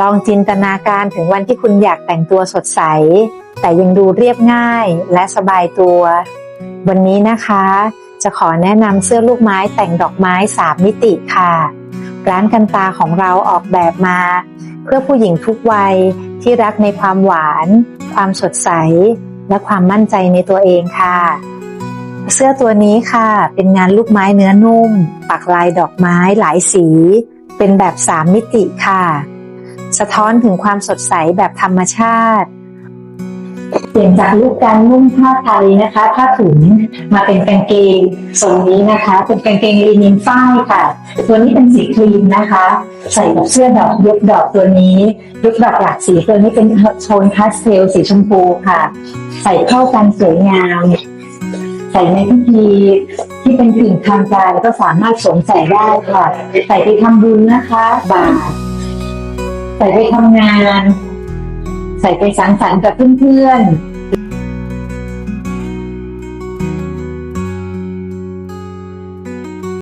ลองจินตนาการถึงวันที่คุณอยากแต่งตัวสดใส แต่ยังดูเรียบง่ายและสบายตัว วันนี้นะคะ จะขอแนะนำเสื้อลูกไม้แต่งดอกไม้สามมิติค่ะ ร้านกันตาของเราออกแบบมา เพื่อผู้หญิงทุกวัยที่รักในความหวาน ความสดใส และความมั่นใจในตัวเองค่ะ เสื้อตัวนี้ค่ะเป็นงานลูกไม้เนื้อนุ่ม ปักลายดอกไม้หลายสี เป็นแบบสามมิติค่ะ สะท้อนถึงความสดใสแบบธรรมชาติ เปลี่ยนจากลูกการนุ่งผ้าไทยนะคะผ้าถุงมาเป็นกางเกงทรงนี้นะคะ เป็นกางเกงลีนินฝ้ายค่ะ ตัวนี้เป็นสีครีมนะคะ ใส่กับเสื้อดอกยุกดอกตัวนี้ยุกดอกหลากสีตัวนี้เป็นโทนพาสเทลสีชมพูค่ะ ใส่เข้ากันสวยงามใส่ในพิธีที่เป็นกลิ่นทางการก็สามารถสวมใส่ได้ค่ะ ใส่ไปทำบุญนะคะ บาท ใส่ไปทำงาน ใส่ไปสังสรรค์กับเพื่อนๆ